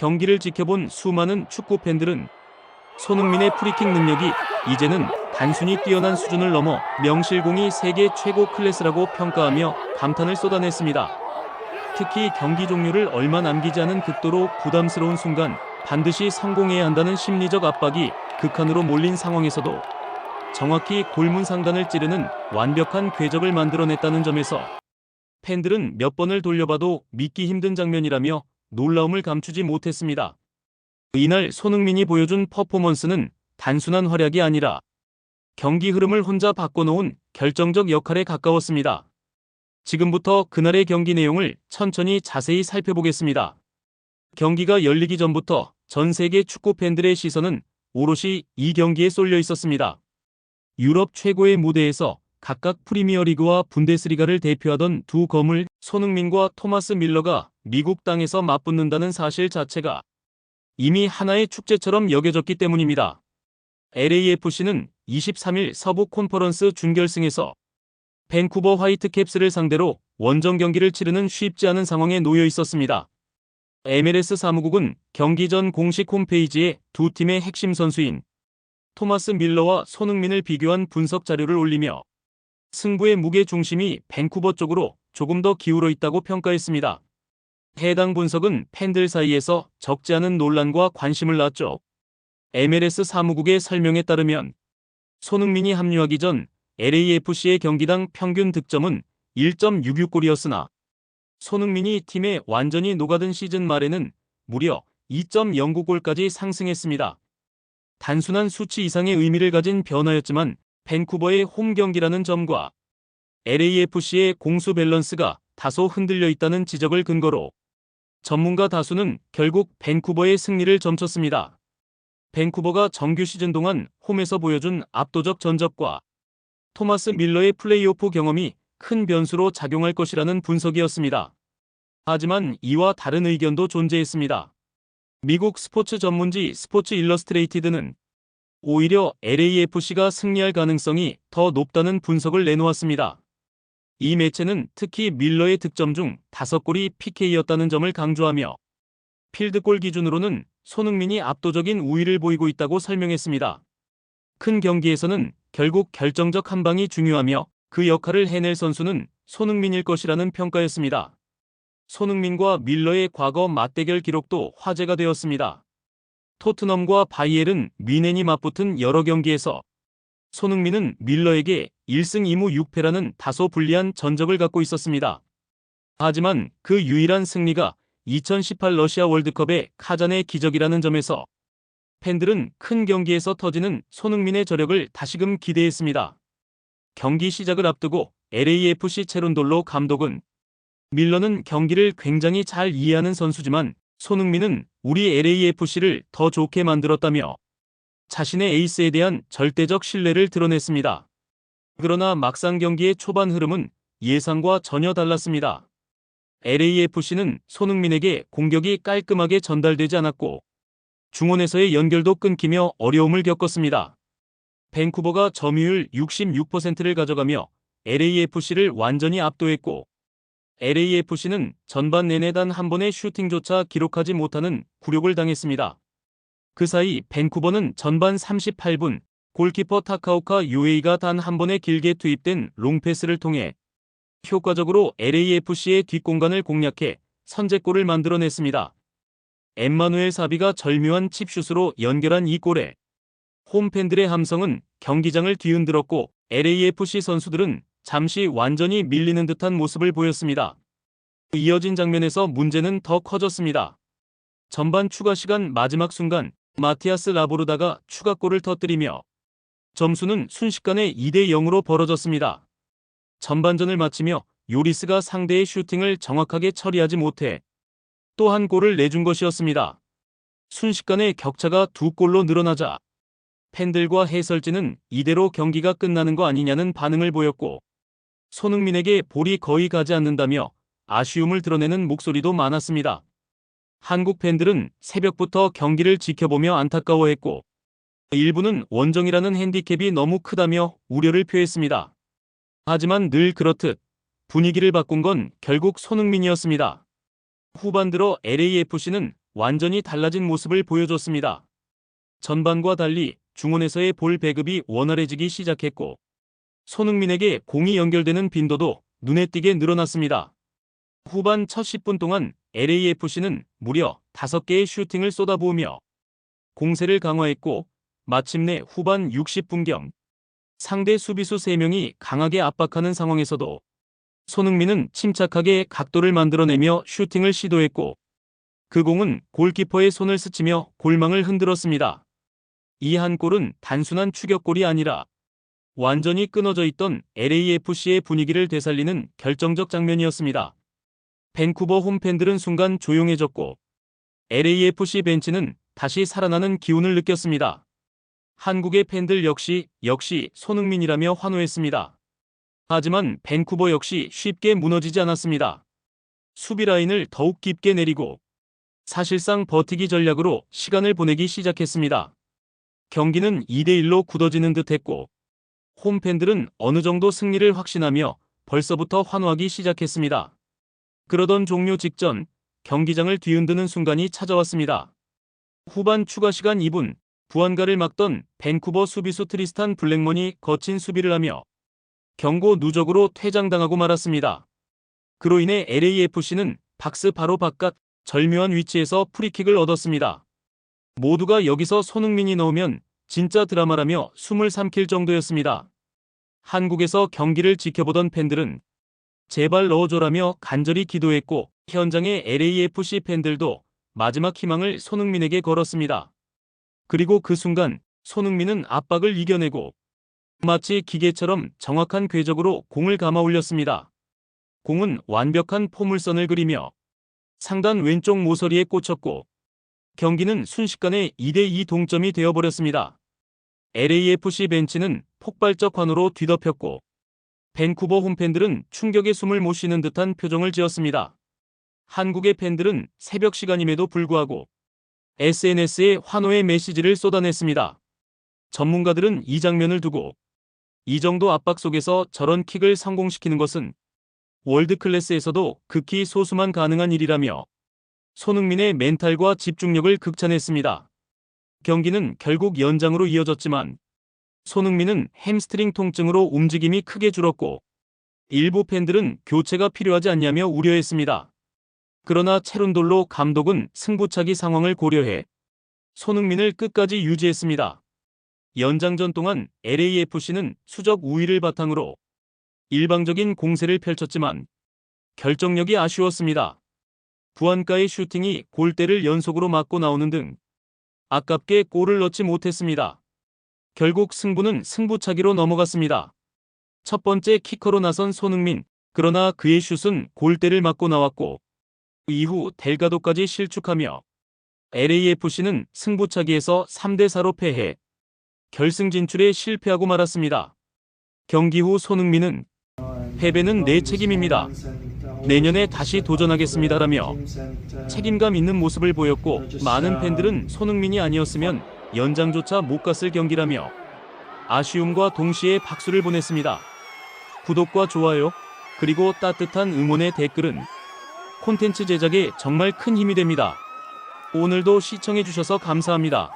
경기를 지켜본 수많은 축구 팬들은 손흥민의 프리킥 능력이 이제는 단순히 뛰어난 수준을 넘어 명실공히 세계 최고 클래스라고 평가하며 감탄을 쏟아냈습니다. 특히 경기 종료를 얼마 남기지 않은 극도로 부담스러운 순간 반드시 성공해야 한다는 심리적 압박이 극한으로 몰린 상황에서도 정확히 골문 상단을 찌르는 완벽한 궤적을 만들어냈다는 점에서 팬들은 몇 번을 돌려봐도 믿기 힘든 장면이라며 놀라움을 감추지 못했습니다. 이날 손흥민이 보여준 퍼포먼스는 단순한 활약이 아니라 경기 흐름을 혼자 바꿔놓은 결정적 역할에 가까웠습니다. 지금부터 그날의 경기 내용을 천천히 자세히 살펴보겠습니다. 경기가 열리기 전부터 전 세계 축구 팬들의 시선은 오롯이 이 경기에 쏠려 있었습니다. 유럽 최고의 무대에서 각각 프리미어리그와 분데스리가를 대표하던 두 거물 손흥민과 토마스 밀러가 미국 땅에서 맞붙는다는 사실 자체가 이미 하나의 축제처럼 여겨졌기 때문입니다. LAFC는 23일 서부 콘퍼런스 준결승에서 밴쿠버 화이트캡스를 상대로 원정 경기를 치르는 쉽지 않은 상황에 놓여 있었습니다. MLS 사무국은 경기 전 공식 홈페이지에 두 팀의 핵심 선수인 토마스 밀러와 손흥민을 비교한 분석 자료를 올리며 승부의 무게 중심이 밴쿠버 쪽으로 조금 더 기울어 있다고 평가했습니다. 해당 분석은 팬들 사이에서 적지 않은 논란과 관심을 낳았죠. MLS 사무국의 설명에 따르면 손흥민이 합류하기 전 LAFC의 경기당 평균 득점은 1.66골이었으나 손흥민이 팀에 완전히 녹아든 시즌 말에는 무려 2.09골까지 상승했습니다. 단순한 수치 이상의 의미를 가진 변화였지만 밴쿠버의 홈 경기라는 점과 LAFC의 공수 밸런스가 다소 흔들려 있다는 지적을 근거로 전문가 다수는 결국 밴쿠버의 승리를 점쳤습니다. 밴쿠버가 정규 시즌 동안 홈에서 보여준 압도적 전적과 토마스 밀러의 플레이오프 경험이 큰 변수로 작용할 것이라는 분석이었습니다. 하지만 이와 다른 의견도 존재했습니다. 미국 스포츠 전문지 스포츠 일러스트레이티드는 오히려 LAFC가 승리할 가능성이 더 높다는 분석을 내놓았습니다. 이 매체는 특히 밀러의 득점 중 5골이 PK였다는 점을 강조하며 필드골 기준으로는 손흥민이 압도적인 우위를 보이고 있다고 설명했습니다. 큰 경기에서는 결국 결정적 한 방이 중요하며 그 역할을 해낼 선수는 손흥민일 것이라는 평가였습니다. 손흥민과 밀러의 과거 맞대결 기록도 화제가 되었습니다. 토트넘과 바이엘은 미넨이 맞붙은 여러 경기에서 손흥민은 밀러에게 1승 2무 6패라는 다소 불리한 전적을 갖고 있었습니다. 하지만 그 유일한 승리가 2018 러시아 월드컵의 카잔의 기적이라는 점에서 팬들은 큰 경기에서 터지는 손흥민의 저력을 다시금 기대했습니다. 경기 시작을 앞두고 LAFC 체론돌로 감독은 밀러는 경기를 굉장히 잘 이해하는 선수지만 손흥민은 우리 LAFC를 더 좋게 만들었다며 자신의 에이스에 대한 절대적 신뢰를 드러냈습니다. 그러나 막상 경기의 초반 흐름은 예상과 전혀 달랐습니다. LAFC는 손흥민에게 공격이 깔끔하게 전달되지 않았고 중원에서의 연결도 끊기며 어려움을 겪었습니다. 밴쿠버가 점유율 66%를 가져가며 LAFC를 완전히 압도했고 LAFC는 전반 내내 단 한 번의 슈팅조차 기록하지 못하는 굴욕을 당했습니다. 그 사이 밴쿠버는 전반 38분 골키퍼 타카오카 유에이가 단 한 번에 길게 투입된 롱패스를 통해 효과적으로 LAFC의 뒷공간을 공략해 선제골을 만들어냈습니다. 엠마누엘 사비가 절묘한 칩슛으로 연결한 이 골에 홈팬들의 함성은 경기장을 뒤흔들었고 LAFC 선수들은 잠시 완전히 밀리는 듯한 모습을 보였습니다. 이어진 장면에서 문제는 더 커졌습니다. 전반 추가 시간 마지막 순간 마티아스 라보르다가 추가골을 터뜨리며 점수는 순식간에 2대 0으로 벌어졌습니다. 전반전을 마치며 요리스가 상대의 슈팅을 정확하게 처리하지 못해 또 한 골을 내준 것이었습니다. 순식간에 격차가 두 골로 늘어나자 팬들과 해설진은 이대로 경기가 끝나는 거 아니냐는 반응을 보였고 손흥민에게 볼이 거의 가지 않는다며 아쉬움을 드러내는 목소리도 많았습니다. 한국 팬들은 새벽부터 경기를 지켜보며 안타까워했고 일부는 원정이라는 핸디캡이 너무 크다며 우려를 표했습니다. 하지만 늘 그렇듯 분위기를 바꾼 건 결국 손흥민이었습니다. 후반 들어 LAFC는 완전히 달라진 모습을 보여줬습니다. 전반과 달리 중원에서의 볼 배급이 원활해지기 시작했고 손흥민에게 공이 연결되는 빈도도 눈에 띄게 늘어났습니다. 후반 첫 10분 동안 LAFC는 무려 5개의 슈팅을 쏟아부으며 공세를 강화했고 마침내 후반 60분경 상대 수비수 3명이 강하게 압박하는 상황에서도 손흥민은 침착하게 각도를 만들어내며 슈팅을 시도했고 그 공은 골키퍼의 손을 스치며 골망을 흔들었습니다. 이 한 골은 단순한 추격골이 아니라 완전히 끊어져 있던 LAFC의 분위기를 되살리는 결정적 장면이었습니다. 밴쿠버 홈팬들은 순간 조용해졌고 LAFC 벤치는 다시 살아나는 기운을 느꼈습니다. 한국의 팬들 역시 역시 손흥민이라며 환호했습니다. 하지만 밴쿠버 역시 쉽게 무너지지 않았습니다. 수비 라인을 더욱 깊게 내리고 사실상 버티기 전략으로 시간을 보내기 시작했습니다. 경기는 2대1로 굳어지는 듯 했고 홈팬들은 어느 정도 승리를 확신하며 벌써부터 환호하기 시작했습니다. 그러던 종료 직전 경기장을 뒤흔드는 순간이 찾아왔습니다. 후반 추가 시간 2분 부안가를 막던 밴쿠버 수비수 트리스탄 블랙먼이 거친 수비를 하며 경고 누적으로 퇴장당하고 말았습니다. 그로 인해 LAFC는 박스 바로 바깥 절묘한 위치에서 프리킥을 얻었습니다. 모두가 여기서 손흥민이 넣으면 진짜 드라마라며 숨을 삼킬 정도였습니다. 한국에서 경기를 지켜보던 팬들은 제발 넣어줘라며 간절히 기도했고 현장의 LAFC 팬들도 마지막 희망을 손흥민에게 걸었습니다. 그리고 그 순간 손흥민은 압박을 이겨내고 마치 기계처럼 정확한 궤적으로 공을 감아 올렸습니다. 공은 완벽한 포물선을 그리며 상단 왼쪽 모서리에 꽂혔고 경기는 순식간에 2대2 동점이 되어버렸습니다. LAFC 벤치는 폭발적 환호로 뒤덮였고 밴쿠버 홈팬들은 충격의 숨을 못 쉬는 듯한 표정을 지었습니다. 한국의 팬들은 새벽 시간임에도 불구하고 SNS에 환호의 메시지를 쏟아냈습니다. 전문가들은 이 장면을 두고 이 정도 압박 속에서 저런 킥을 성공시키는 것은 월드 클래스에서도 극히 소수만 가능한 일이라며 손흥민의 멘탈과 집중력을 극찬했습니다. 경기는 결국 연장으로 이어졌지만 손흥민은 햄스트링 통증으로 움직임이 크게 줄었고 일부 팬들은 교체가 필요하지 않냐며 우려했습니다. 그러나 체룬돌로 감독은 승부차기 상황을 고려해 손흥민을 끝까지 유지했습니다. 연장전 동안 LAFC는 수적 우위를 바탕으로 일방적인 공세를 펼쳤지만 결정력이 아쉬웠습니다. 부안가의 슈팅이 골대를 연속으로 맞고 나오는 등 아깝게 골을 넣지 못했습니다. 결국 승부는 승부차기로 넘어갔습니다. 첫 번째 키커로 나선 손흥민, 그러나 그의 슛은 골대를 맞고 나왔고 이후 델가도까지 실축하며 LAFC는 승부차기에서 3대4로 패해 결승 진출에 실패하고 말았습니다. 경기 후 손흥민은 패배는 내 책임입니다. 내년에 다시 도전하겠습니다라며 책임감 있는 모습을 보였고 많은 팬들은 손흥민이 아니었으면 연장조차 못 갔을 경기라며 아쉬움과 동시에 박수를 보냈습니다. 구독과 좋아요 그리고 따뜻한 응원의 댓글은 콘텐츠 제작에 정말 큰 힘이 됩니다. 오늘도 시청해주셔서 감사합니다.